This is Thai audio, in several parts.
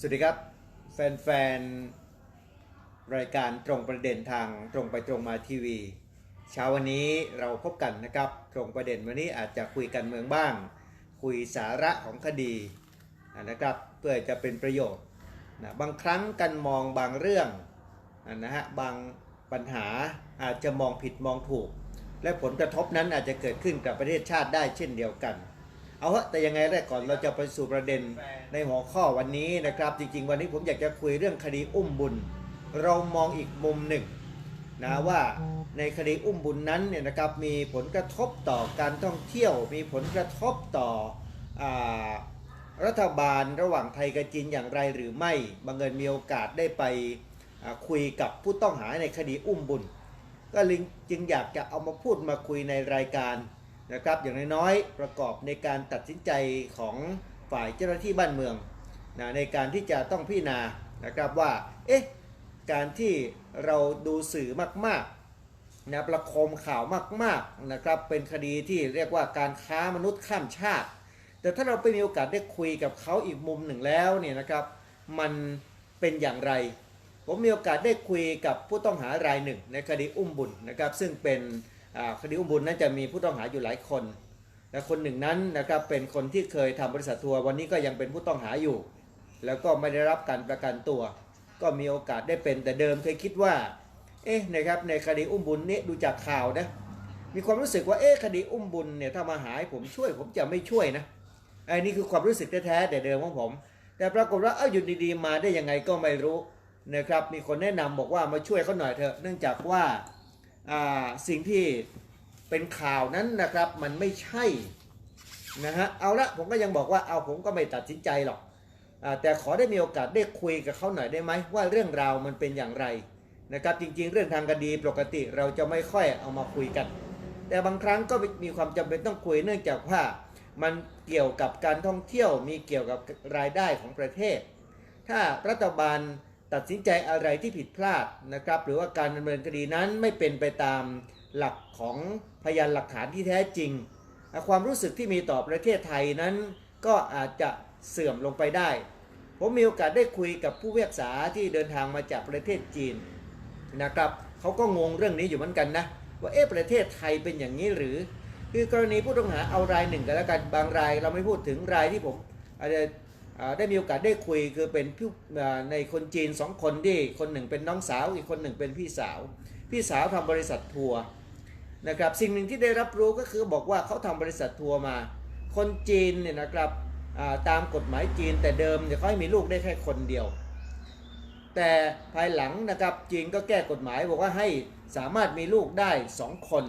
สวัสดีครับ แฟนๆ รายการตรงประเด็นทางตรงไปตรงมาทีวี เช้าวันนี้เราพบกันนะครับ ตรงประเด็นวันนี้อาจจะคุยกันเมืองบ้าง คุยสาระของคดีนะครับเพื่อจะเป็นประโยชน์นะบางครั้งกันมองบางเรื่องนะฮะบางปัญหาอาจจะมองผิดมองถูก และผลกระทบนั้นอาจจะเกิดขึ้นกับประเทศชาติได้เช่นเดียวกัน เอาฮะแต่ยังไงแรกก่อนเราจะไปสู่ประเด็นในหัวข้อวันนี้นะครับ จริง ๆ วันนี้ผมอยากจะคุยเรื่องคดีอุ้มบุญ เรามองอีกมุมหนึ่งนะว่าในคดีอุ้มบุญนั้นเนี่ยนะครับมีผลกระทบต่อการท่องเที่ยว มีผลกระทบต่ออรัฐบาลระหว่างไทยกับจีนอย่างไรหรือไม่บังเอิญมีโอกาสได้ไปคุยกับผู้ต้องหาในคดีอุ้มบุญ ก็ลิงจึงอยากจะเอามาพูดมาคุยในรายการ นะครับอย่างน้อยๆประกอบในการตัดสินใจของฝ่ายเจ้าหน้าที่บ้านเมืองนะในการที่จะต้องพิจารณานะครับว่าเอ๊ะการที่เราดูสื่อมากๆนะประคมข่าวมากๆนะครับเป็นคดีที่เรียกว่าการค้ามนุษย์ข้ามชาติ แต่ถ้าเราไปมีโอกาสได้คุยกับเขาอีกมุมหนึ่งแล้วเนี่ยนะครับมันเป็นอย่างไร ผมมีโอกาสได้คุยกับผู้ต้องหารายหนึ่งในคดีอุ้มบุญนะครับซึ่งเป็น คดีอุ้มบุญนั้นจะมีผู้ต้องหาอยู่หลายคนและคนหนึ่งนั้นนะครับเป็นคนที่เคยทำบริษัททัวร์วันนี้ก็ยังเป็นผู้ต้องหาอยู่ แล้วก็ไม่ได้รับการประกันตัว ก็มีโอกาสได้เป็นแต่เดิมเคยคิดว่าเอ๊ะนะครับในคดีอุ้มบุญนี้ดูจากข่าวนะมีความรู้สึกว่าเอ๊ะคดีอุ้มบุญเนี่ยถ้ามาหาให้ผมช่วย ผมจะไม่ช่วยนะไอ้นี่คือความรู้สึกแท้ๆแต่เดิมของผม แต่ปรากฏว่าเอ้าอยู่ดีๆมาได้ยังไงก็ไม่รู้นะครับมีคนแนะนำบอกว่ามาช่วยเขาหน่อยเถอะเนื่องจากว่า สิ่งที่เป็นข่าวนั้นนะครับมันไม่ใช่นะฮะเอาละผมก็ยังบอกว่าเอาผมก็ไม่ตัดสินใจหรอกอแต่ขอได้มีโอกาสได้คุยกับเขาหน่อยได้ไหมว่าเรื่องราวมันเป็นอย่างไรนะครับจริงๆ เรื่องทางคดีปกติเราจะไม่ค่อยเอามาคุยกัน แต่บางครั้งก็มีความจำเป็นต้องคุยเนื่องจากว่ามันเกี่ยวกับการท่องเที่ยวมีเกี่ยวกับรายได้ของประเทศ ถ้ารัฐบาล ตัดสินใจอะไรที่ผิดพลาดนะครับ หรือว่าการดำเนินคดีนั้นไม่เป็นไปตามหลักของพยานหลักฐานที่แท้จริง ความรู้สึกที่มีต่อประเทศไทยนั้น ก็อาจจะเสื่อมลงไปได้ ผมมีโอกาสได้คุยกับผู้พิพากษาที่เดินทางมาจากประเทศจีนนะครับเขาก็งงเรื่องนี้อยู่เหมือนกันนะว่าเอ๊ะประเทศไทยเป็นอย่างนี้หรือ คือกรณีผู้ต้องหาเอารายหนึ่งกันแล้วกันบางรายเราไม่พูดถึงรายที่ผมอาจจะ ได้มีโอกาสได้คุยคือเป็นผู้ในคนจีนสองคนที่คนหนึ่งเป็นน้องสาวอีกคนหนึ่งเป็นพี่สาว พี่สาวทำบริษัททัวร์นะครับสิ่งหนึ่งที่ได้รับรู้ก็คือบอกว่าเขาทำบริษัททัวร์มา คนจีนเนี่ยนะครับตามกฎหมายจีนแต่เดิมเนี่ยเขาให้มีลูกได้แค่คนเดียว แต่ภายหลังนะครับจีนก็แก้กฎหมายบอกว่าให้สามารถมีลูกได้สองคน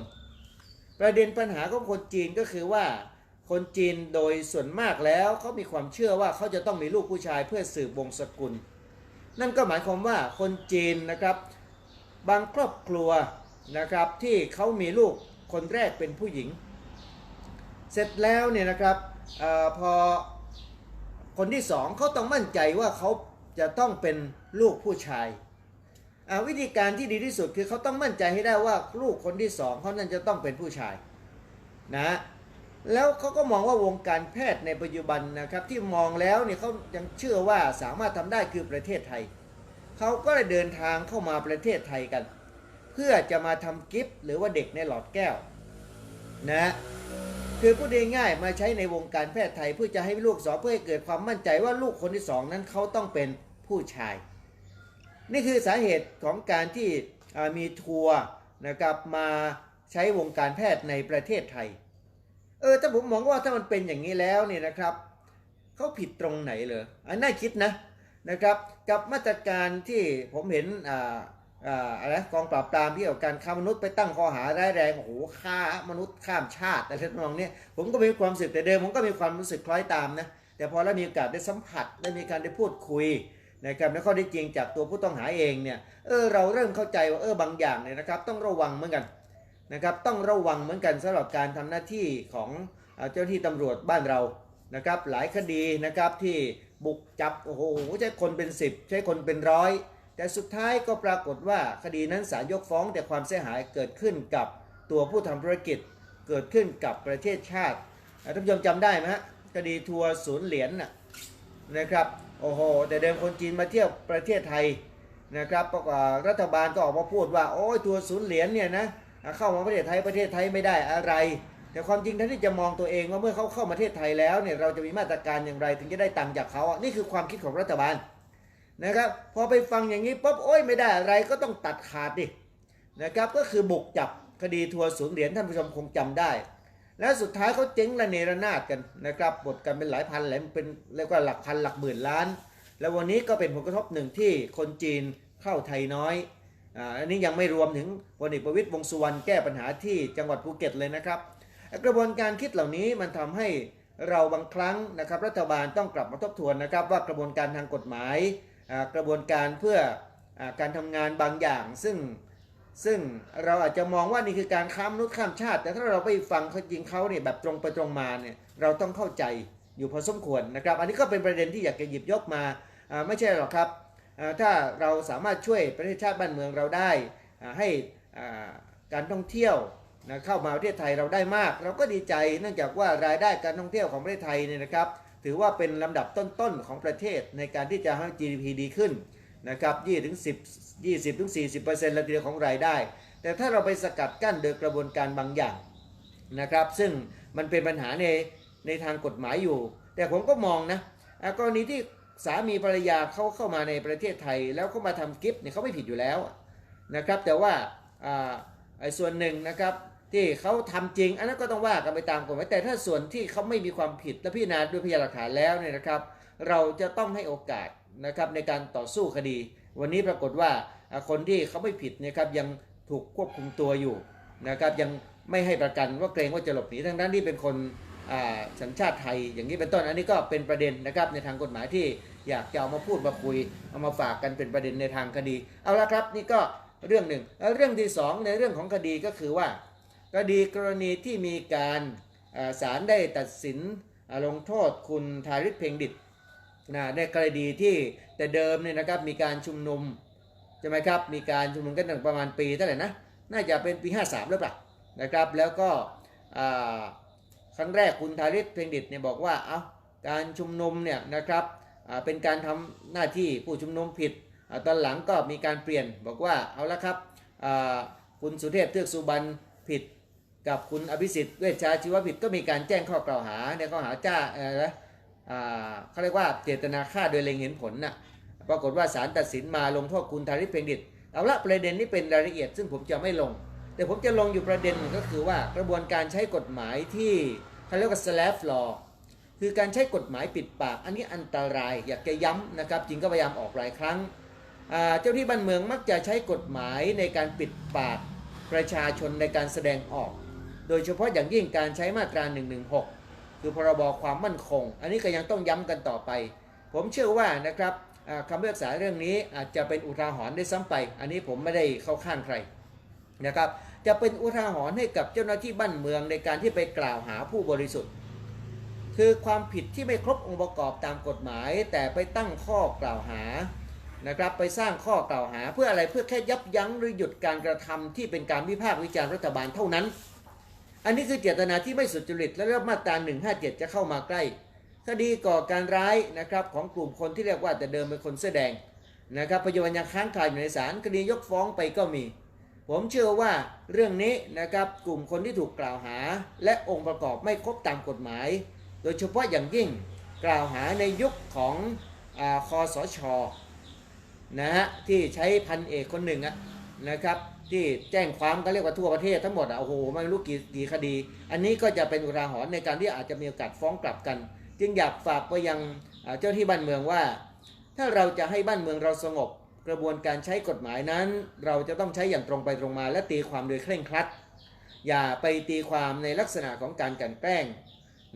ประเด็นปัญหาของคนจีนก็คือว่า คนจีนโดยส่วนมากแล้วเขามีความเชื่อว่าเขาจะต้องมีลูกผู้ชายเพื่อสืบวงศกุล นั่นก็หมายความว่าคนจีนนะครับบางครอบครัวนะครับที่เขามีลูกคนแรกเป็นผู้หญิง เสร็จแล้วเนี่ยนะครับออพอคนที่สองเขาต้องมั่นใจว่าเขาจะต้องเป็นลูกผู้ชาย วิธีการที่ดีที่สุดคือเขาต้องมั่นใจให้ได้ว่าลูกคนที่สองเขานั้นจะต้องเป็นผู้ชายนะ แล้วเขาก็มองว่าวงการแพทย์ในปัจจุบันนะครับ ที่มองแล้วเนี่ยเขายังเชื่อว่าสามารถทำได้คือประเทศไทย เขาก็เลยเดินทางเข้ามาประเทศไทยกัน เพื่อจะมาทำกิฟต์หรือว่าเด็กในหลอดแก้วนะคือพูดง่ายๆมาใช้ในวงการแพทย์ไทยเพื่อจะให้ลูกสองเพื่อให้เกิดความมั่นใจว่าลูกคนที่สองนั้นเขาต้องเป็นผู้ชาย นี่คือสาเหตุของการที่มีทัวร์นะครับมาใช้วงการแพทย์ในประเทศไทย เออถ้าผมมองว่าถ้ามันเป็นอย่างนี้แล้วเนี่ยนะครับเขาผิดตรงไหนเลยอันน่าคิดนะนะครับกับมาตรการที่ผมเห็นอ่าอ่าอะไรกองปราบปรามที่เกี่ยวกับการค้ามนุษย์ไปตั้งข้อหาร้ายแรงโอ้โหฆ่ามนุษย์ข้ามชาติอะไรทำนองเนี้ยผมก็มีความรู้สึกแต่เดิมผมก็มีความรู้สึกคล้อยตามนะแต่พอแล้วมีโอกาสได้สัมผัสได้มีการได้พูดคุยนะครับและข้อได้จริงจากตัวผู้ต้องหาเองเนี่ยเออเราเริ่มเข้าใจว่าเออบางอย่างเนี่ยนะครับต้องระวังเหมือนกัน นะครับต้องระวังเหมือนกันสำหรับการทำหน้าที่ของเจ้าหน้าที่ตำรวจบ้านเรานะครับหลายคดีนะครับที่บุกจับโอ้โหใช้คนเป็น 10 ใช้คนเป็นร้อยแต่สุดท้ายก็ปรากฏว่าคดีนั้นศาลยกฟ้องแต่ความเสียหายเกิดขึ้นกับตัวผู้ทำธุรกิจเกิดขึ้นกับประเทศชาติท่านผู้ชมจำได้ไหมฮะคดีทัวร์ศูนย์เหรียญนะนะครับโอ้โหแต่เดิมคนจีนมาเที่ยวประเทศไทยนะครับปรากฏรัฐบาลก็ออกมาพูดว่าโอ้ยตัวร์ศูนย์เหรียญเนี่ยนะ เข้ามาประเทศไทยประเทศไทยไม่ได้อะไร แต่ความจริงท่านที่จะมองตัวเองว่าเมื่อเขาเข้ามาประเทศไทยแล้วเนี่ยเราจะมีมาตรการอย่างไร ถึงจะได้ตังค์จากเขาอะนี่คือความคิดของรัฐบาลนะครับพอไปฟังอย่างนี้ปุ๊บโอ้ยไม่ได้อะไรก็ต้องตัดขาดดินะครับก็คือบุกจับคดีทัวร์ศูนย์เหรียญท่านผู้ชมคงจำได้ และสุดท้ายเขาเจ๊งระเนระนาดกันนะครับบทกันเป็นหลายพันหลายเป็นเรียกว่าหลักพันหลักหมื่นล้าน แล้ววันนี้ก็เป็นผลกระทบหนึ่งที่คนจีนเข้าไทยน้อย อันนี้ยังไม่รวมถึงพลเอกประวิตยวงสุวรรณแก้ปัญหาที่จังหวัดภูเก็ตเลยนะครับ กระบวนการคิดเหล่านี้มันทำให้เราบางครั้งนะครับรัฐบาลต้องกลับมาทบทวนนะครับ ว่ากระบวนการทางกฎหมาย กระบวนการเพื่ออการทำงานบางอย่าง ซึ่งซึ่งเราอาจจะมองว่านี่คือการข้ามนุษย์ข้ามชาติ แต่ถ้าเราไปฟังเขาจริงเขาเนี่ยแบบตรงไปตรงมาเนี่ยเราต้องเข้าใจอยู่พอสมควรนะครับ อันนี้ก็เป็นประเด็นที่อยากจะหยิบยกมาไม่ใช่หรอกครับ ถ้าเราสามารถช่วยประเทศชาติบ้านเมืองเราได้ ให้การท่องเที่ยวนะเข้ามาประเทศไทยเราได้มาก เราก็ดีใจเนื่องจากว่ารายได้การท่องเที่ยวของประเทศไทยเนี่ยนะครับ ถือว่าเป็นลำดับต้นๆของประเทศในการที่จะให้ GDP ดีขึ้นนะครับ20ถึง10 20ถึง40เปอร์เซ็นต์ละทีเดียวของรายได้ แต่ถ้าเราไปสกัดกั้นโดยกระบวนการบางอย่างนะครับ ซึ่งมันเป็นปัญหาในในทางกฎหมายอยู่ แต่ผมก็มองนะกรณีที่ สามีภรรยาเขาเข้ามาในประเทศไทย แล้วเขามาทำกิฟต์เนี่ยเขาไม่ผิดอยู่แล้วนะครับ แต่ว่าไอ้ส่วนหนึ่งนะครับที่เขาทำจริง อันนั้นก็ต้องว่ากันไปตามกฎหมายแต่ถ้าส่วนที่เขาไม่มีความผิดและพิจารณาด้วยพยานหลักฐานแล้วเนี่ยนะครับ เราจะต้องให้โอกาสนะครับในการต่อสู้คดี วันนี้ปรากฏว่าคนที่เขาไม่ผิดนะครับยังถูกควบคุมตัวอยู่นะครับยังไม่ให้ประกันว่าเกรงว่าจะหลบหนีทั้งนั้นที่เป็นคน สัญชาติไทยอย่างนี้เป็นต้นอันนี้ก็เป็นประเด็นนะครับในทางกฎหมายที่อยากจะเอามาพูดมาคุยเอามาฝากกันเป็นประเด็นในทางคดี เอาละครับนี่ก็เรื่องหนึ่งแล้วเรื่องที่สองในเรื่องของคดีก็คือว่าคดีกรณีที่มีการศาลได้ตัดสินลงโทษคุณทาริศเพ็งดิตนะในกรณีที่แต่เดิมเนี่ยนะครับมีการชุมนุมใช่ไหมครับมีการชุมนุมกันตั้งประมาณปีเท่าไหร่นะน่าจะเป็นปี 53หรือเปล่านะครับแล้วก็ ครั้งแรกคุณทาริศเพ็งดิตเนี่ยบอกว่าเอาการชุมนุมเนี่ยนะครับเป็นการทำหน้าที่ผู้ชุมนุมผิดอตอนหลังก็มีการเปลี่ยนบอกว่าเอาละครับคุณสุเทพเทือกสุบรรณผิด กับคุณอภิสิทธิ์เวชชาชีวผิดก็มีการแจ้งข้อกล่าวหาในข้อหาจ้าเอ่อนะอ่าเขาเรียกว่าเจตนาฆ่าโดยเล็งเห็นผลน่ะปรากฏว่าศาลตัดสินมาลงโทษคุณธาริศเพ็งดิตเอาละประเด็นนี้เป็นรายละเอียดซึ่งผมจะไม่ลง แต่ผมจะลงอยู่ประเด็นก็คือว่ากระบวนการใช้กฎหมายที่เขาเรียกว่า slap law คือการใช้กฎหมายปิดปาก อันนี้อันตรายอยากจะย้ำนะครับจริงก็พยายามออกหลายครั้ง เจ้าที่บ้านเมืองมักจะใช้กฎหมายในการปิดปากประชาชนในการแสดงออก โดยเฉพาะอย่างยิ่งการใช้มาตรา 116 คือพรบความมั่นคง อันนี้ก็ยังต้องย้ำกันต่อไป ผมเชื่อว่านะครับคำพิพากษาเรื่องนี้อาจจะเป็นอุทาหรณ์ได้ซ้ำไป อันนี้ผมไม่ได้เข้าข้างใคร นะครับจะเป็นอุทาหรณ์ให้กับเจ้าหน้าที่บ้านเมืองในการที่ไปกล่าวหาผู้บริสุทธิ์ คือความผิดที่ไม่ครบองค์ประกอบตามกฎหมาย แต่ไปตั้งข้อกล่าวหานะครับไปสร้างข้อกล่าวหาเพื่ออะไรเพื่อแค่ยับยั้งหรือหยุดการกระทำที่เป็นการวิพากษ์วิจารณ์รัฐบาลเท่านั้น อันนี้คือเจตนาที่ไม่สุจริตและเรื่องมาตรา157 จะเข้ามาใกล้ คดีก่อการร้ายนะครับของกลุ่มคนที่เรียกว่าแต่เดิมเป็นคนเสื้อแดงนะครับปัจจุบันยังค้างคาอยู่ในศาลคดียกฟ้องไปก็มี ผมเชื่อว่าเรื่องนี้นะครับกลุ่มคนที่ถูกกล่าวหา และองค์ประกอบไม่ครบตามกฎหมาย โดยเฉพาะอย่างยิ่งกล่าวหาในยุคของอคอสชนะฮะที่ใช้พันเอกคนหนึ่งะนะครับที่แจ้งความก็เรียกว่าทั่วประเทศทั้งหมดอะโอ้โหไม่รู้กี่กี่คดี อันนี้ก็จะเป็นอุทาหรณ์ในการที่อาจจะมีโอกาสฟ้องกลับกัน จึงอยากฝากไปยังเจ้าที่บ้านเมืองว่า ถ้าเราจะให้บ้านเมืองเราสงบ กระบวนการใช้กฎหมายนั้น เราจะต้องใช้อย่างตรงไปตรงมา และตีความโดยเคร่งครัด อย่าไปตีความในลักษณะของการกลันแกล้ง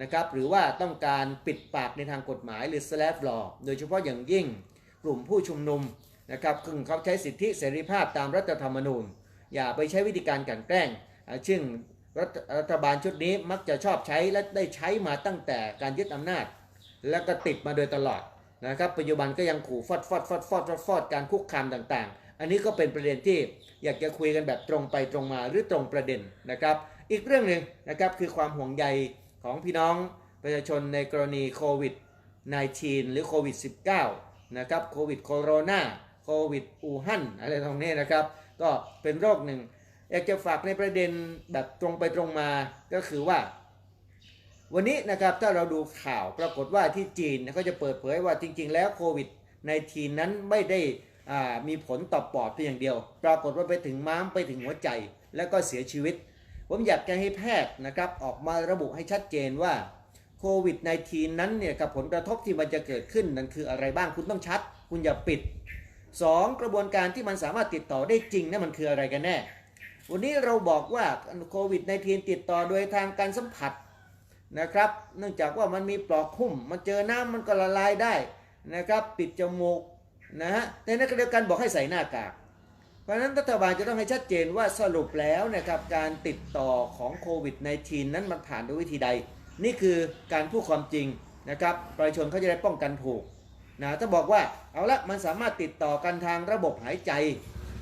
นะครับหรือว่าต้องการปิดปากในทางกฎหมายหรือ slap law โดยเฉพาะอย่างยิ่งกลุ่มผู้ชุมนุมนะครับซึ่งเขาใช้สิทธิเสรีภาพตามรัฐธรรมนูญ อย่าไปใช้วิธีการกลันแกล้งซึ่งรัฐรัฐบาลชุดนี้มักจะชอบใช้และได้ใช้มาตั้งแต่การยึดอำนาจ แล้วก็ติดมาโดยตลอด นะครับปัจจุบันก็ยังขู่ฟอดฟอดฟอดฟอดฟอดฟอดการคุกคามต่างๆ อันนี้ก็เป็นประเด็นที่อยากจะคุยกันแบบตรงไปตรงมาหรือตรงประเด็นนะครับ อีกเรื่องหนึ่งนะครับคือความห่วงใยของพี่น้องประชาชนในกรณีโควิด 19 หรือโควิด 19 นะครับโควิดโคโรนาโควิดอูฮั่นอะไรตรงนี้นะครับ ก็เป็นโรคหนึ่งอยากจะฝากในประเด็นแบบตรงไปตรงมาก็คือว่า วันนี้นะครับถ้าเราดูข่าวปรากฏว่าที่จีนเขาจะเปิดเผยว่าจริง ๆ แล้วโควิดในทีนั้นไม่ได้มีผลต่อปอดเพียงอย่างเดียว ปรากฏว่าไปถึงม้ามไปถึงหัวใจ แล้วก็เสียชีวิต ผมอยากจะให้แพทย์นะครับออกมาระบุให้ชัดเจนว่าโควิดในทีนั้นเนี่ยกับผลกระทบที่มันจะเกิดขึ้นนั้นคืออะไรบ้างคุณต้องชัด คุณอย่าปิด 2. กระบวนการที่มันสามารถติดต่อได้จริงนั่นมันคืออะไรกันแน่ วันนี้เราบอกว่าโควิดในทีติดต่อโดยทางการสัมผัส นะครับ เนื่องจากว่ามันมีปลอกหุ้ม มันเจอน้ำมันก็ละลายได้นะครับ ปิดจมูกนะฮะแต่ในขณะเดียวกันบอกให้ใส่หน้ากาก เพราะฉะนั้นรัฐบาลจะต้องให้ชัดเจนว่าสรุปแล้วนะครับการติดต่อของโควิด -19 นั้นมันผ่านด้วยวิธีใด นี่คือการพูดความจริงนะครับประชาชนเขาจะได้ป้องกันถูกนะถ้าบอกว่าเอาละมันสามารถติดต่อกันทางระบบหายใจ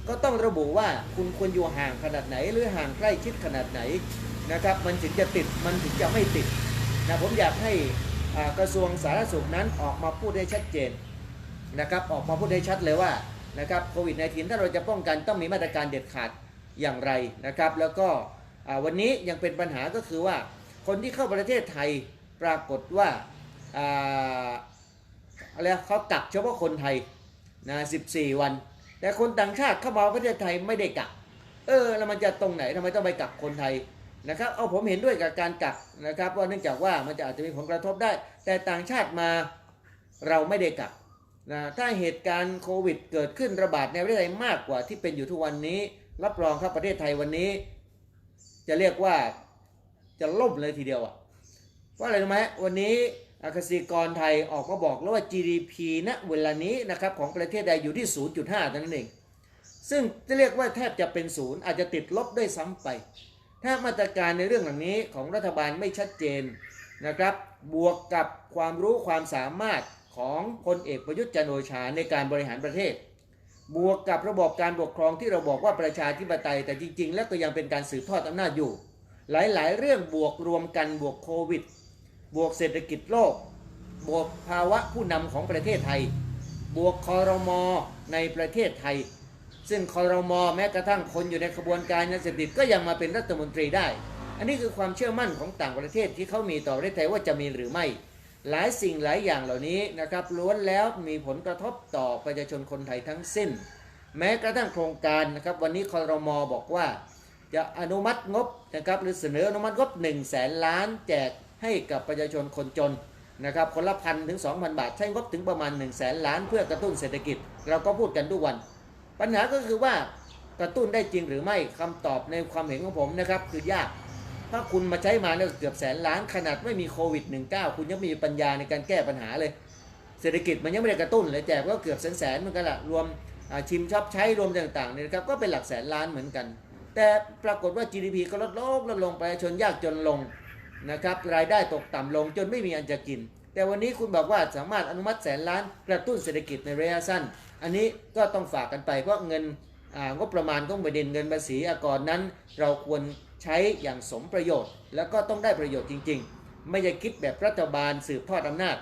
ก็ต้องระบุว่าคุณควรอยู่ห่างขนาดไหน หรือห่างใกล้ชิดขนาดไหน นะครับมันถึงจะติดมันถึงจะไม่ติดนะผมอยากให้กระทรวงสาธารณสุขนั้นออกมาพูดให้ชัดเจนนะครับออกมาพูดให้ชัดเลยว่านะครับโควิด -19 ถ้าเราจะป้องกันต้องมีมาตรการเด็ดขาดอย่างไรนะครับแล้วก็วันนี้ยังเป็นปัญหาก็คือว่าคนที่เข้าประเทศไทยปรากฏว่าอะไรเขากักเฉพาะคนไทยนะ14 วัน แต่คนต่างชาติเข้ามาประเทศไทยไม่ได้กักเออแล้วมันจะตรงไหนทำไมต้องไปกักคนไทย นะครับเอาผมเห็นด้วยกับการกักนะครับว่าเนื่องจากว่ามันจะอาจจะมีผลกระทบได้ แต่ต่างชาติมาเราไม่ได้กักนะถ้าเหตุการณ์โควิดเกิดขึ้นระบาดในประเทศไทยมากกว่าที่เป็นอยู่ทุกวันนี้ รับรองครับประเทศไทยวันนี้ จะเรียกว่าจะล่มเลยทีเดียวอะว่าอะไรรู้ไหมวันนี้อาคาซีกรไทยออกมาบอกแล้วว่า GDP ณเวลานี้นะครับของประเทศใดอยู่ที่ 0.5เท่านั้นเอง ซึ่งจะเรียกว่าแทบจะเป็นศูนย์อาจจะติดลบด้วยซ้ำไป ถ้ามาตรการในเรื่องเหล่านี้ของรัฐบาลไม่ชัดเจนนะครับ บวกกับความรู้ความสามารถของพลเอกประยุทธ์จันโอชาในการบริหารประเทศ บวกกับระบบการปกครองที่เราบอกว่าประชาธิปไตย แต่จริง ๆ แล้วก็ยังเป็นการสืบทอดอำนาจอยู่ หลายๆ เรื่องบวกรวมกันบวกโควิด บวกเศรษฐกิจโลก บวกภาวะผู้นำของประเทศไทย บวกคอรมอในประเทศไทย ซึ่งคอรมอแม้กระทั่งคนอยู่ในขบวนการยาเสพติดก็ยังมาเป็นรัฐมนตรีได้ อันนี้คือความเชื่อมั่นของต่างประเทศที่เขามีต่อประเทศไทยว่าจะมีหรือไม่ หลายสิ่งหลายอย่างเหล่านี้นะครับล้วนแล้วมีผลกระทบต่อประชาชนคนไทยทั้งสิ้น แม้กระทั่งโครงการนะครับวันนี้คอรมอบอกว่า จะอนุมัติงบนะครับหรือเสนออนุมัติงบ1นึ่งแสนล้านแจกให้กับประชาชนคนจนนะครับคนละพันถึง2,000 บาทใช้งบถึงประมาณ1นึ่งแสนล้านเพื่อกระตุ้นเศรษฐกิจ เราก็พูดกันทุกวัน ปัญหาก็คือว่ากระตุ้นได้จริงหรือไม่คำตอบในความเห็นของผมนะครับ คือยากถ้าคุณมาใช้มาเนี่ยเกือบแสนล้านขนาดไม่มีโควิด -19 คุณยังมีปัญญาในการแก้ปัญหาเลย เศรษฐกิจมันยังไม่ได้กระตุ้นเลยแจกก็เกือบแสนแสนเหมือนกันละรวมชิมชอปใช้รวมต่างๆเนี่ยนะครับก็เป็นหลักแสนล้านเหมือนกัน แต่ปรากฏว่า GDP ก็ลดลงลดลงประชาชนยากจนลงนะครับรายได้ตกต่ำลงจนไม่มีอันจะกิน แต่วันนี้คุณบอกว่าสามารถอนุมัติแสนล้านกระตุ้นเศรษฐกิจในระยะสั้น อันนี้ก็ต้องฝากกันไปเพราะเงินอ่างบประมาณของประเด็นเงินภาษีอากรนั้น เราควรใช้อย่างสมประโยชน์ แล้วก็ต้องได้ประโยชน์จริง ๆ ไม่ใช่คิดแบบรัฐบาลสืบทอดอำนาจ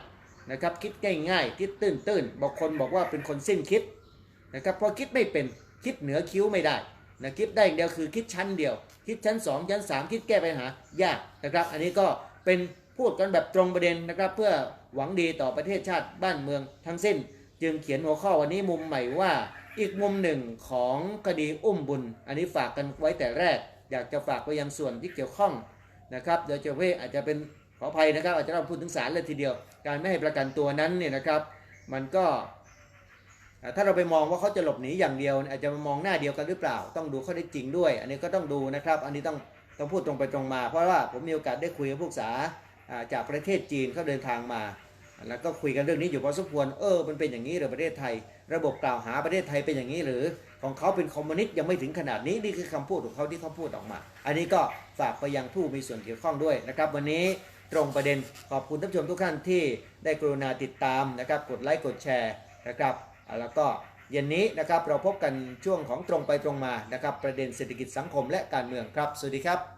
นะครับคิดง่ายๆคิดตื้นๆบอกคนบอกว่าเป็นคนสิ้นคิดนะครับพราะคิดไม่เป็นคิดเหนือคิ้วไม่ได้นะคิดได้อย่างเดียวคือคิดชั้นเดียว คิดชั้น 2 ชั้น 3 คิดแก้ปัญหายากนะครับ อันนี้ก็เป็น พูดกันแบบตรงประเด็นนะครับ เพื่อหวังดีต่อประเทศชาติบ้านเมืองทั้งสิ้น จึงเขียนหัวข้อวันนี้มุมใหม่ว่า อีกมุมหนึ่งของคดีอุ้มบุญ อันนี้ฝากกันไว้แต่แรก อยากจะฝากไปยังส่วนที่เกี่ยวข้องนะครับโดยเฉพาะอาจจะเป็นขออภัยนะครับอาจจะต้องพูดถึงศาลเลยทีเดียว การไม่ให้ประกันตัวนั้นเนี่ยนะครับ มันก็ ถ้าเราไปมองว่าเขาจะหลบหนีอย่างเดียว อาจจะมองหน้าเดียวกันหรือเปล่า ต้องดูข้อได้จริงด้วย อันนี้ก็ต้องดูนะครับ อันนี้ต้องต้องพูดตรงไปตรงมา เพราะว่าผมมีโอกาสได้คุยกับผู้ศึกษาอ่า จากประเทศจีนเขาเดินทางมา แล้วก็คุยกันเรื่องนี้อยู่พอสมควรเออมันเป็นอย่างนี้หรือประเทศไทย ระบบกล่าวหาประเทศไทยเป็นอย่างนี้หรือของเขาเป็นคอมมิวนิสต์ยังไม่ถึงขนาดนี้นี่คือคำพูดของเขาที่เขาพูดออกมา อันนี้ก็ฝากไปยังผู้มีส่วนเกี่ยวข้องด้วยนะครับวันนี้ตรงประเด็นขอบคุณท่านผู้ชมทุกท่านที่ได้กรุณาติดตามนะครับกดไลค์กดแชร์นะครับแล้วก็เย็นนี้นะครับเราพบกันช่วงของตรงไปตรงมานะครับประเด็นเศรษฐกิจสังคมและการเมืองครับ สวัสดีครับ